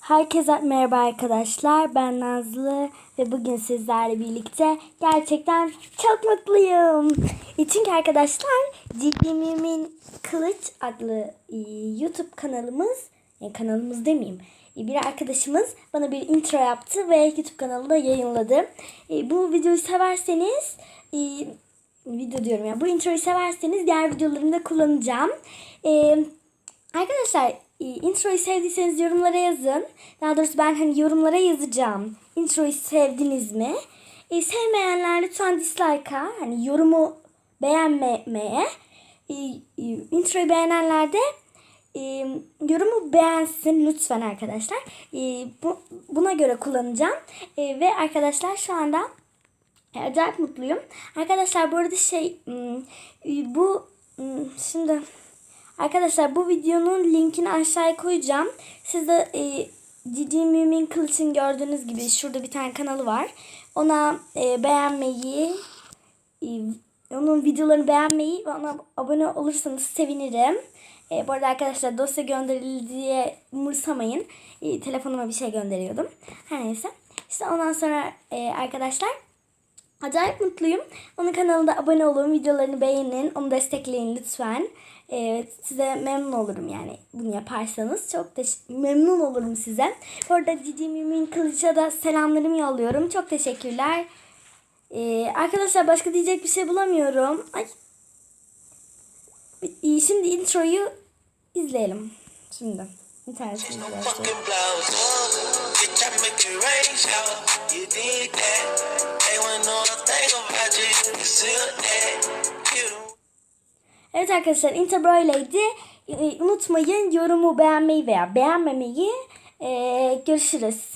Herkese merhaba arkadaşlar. Ben Nazlı ve bugün sizlerle birlikte gerçekten çok mutluyum. E Çünkü arkadaşlar Cibimimin Kılıç adlı e, YouTube kanalımız, e, kanalımız demeyeyim. Bir arkadaşımız bana bir intro yaptı ve YouTube kanalında yayınladı. Bu videoyu severseniz video diyorum ya. Bu introyu severseniz diğer videolarımda kullanacağım. Arkadaşlar introyu sevdiyseniz yorumlara yazın. Daha doğrusu ben hani yorumlara yazacağım. Introyu sevdiniz mi? E, sevmeyenler lütfen dislike'a hani yorumu beğenmemeye. E, e, introyu beğenenler de e, yorumu beğensin lütfen arkadaşlar. E, bu, buna göre kullanacağım. E, ve arkadaşlar şu anda e, Acayip mutluyum. Arkadaşlar bu arada şey hmm, e, bu hmm, şimdi arkadaşlar bu videonun linkini aşağıya koyacağım. Siz de e, Cici Mümin Kılıç'ın gördüğünüz gibi şurada bir tane kanalı var. Ona e, beğenmeyi e, onun videolarını beğenmeyi ve ona abone olursanız sevinirim. E, bu arada arkadaşlar dosya gönderildi diye umursamayın. E, telefonuma bir şey gönderiyordum. Her neyse. İşte ondan sonra e, arkadaşlar Acayip mutluyum. Onun kanalına abone olun, videolarını beğenin, onu destekleyin lütfen. Ee, size memnun olurum yani bunu yaparsanız. Çok teş- memnun olurum size. Bu arada Cici Mümin Kılıç'a da selamlarımı yolluyorum. Çok teşekkürler. Ee, arkadaşlar başka diyecek bir şey bulamıyorum. Ay. Ee, Şimdi introyu izleyelim. Şimdi. İnternetini Evet arkadaşlar intro böyleydi. Ee, Unutmayın yorumu beğenmeyi veya beğenmemeyi. Ee, görüşürüz.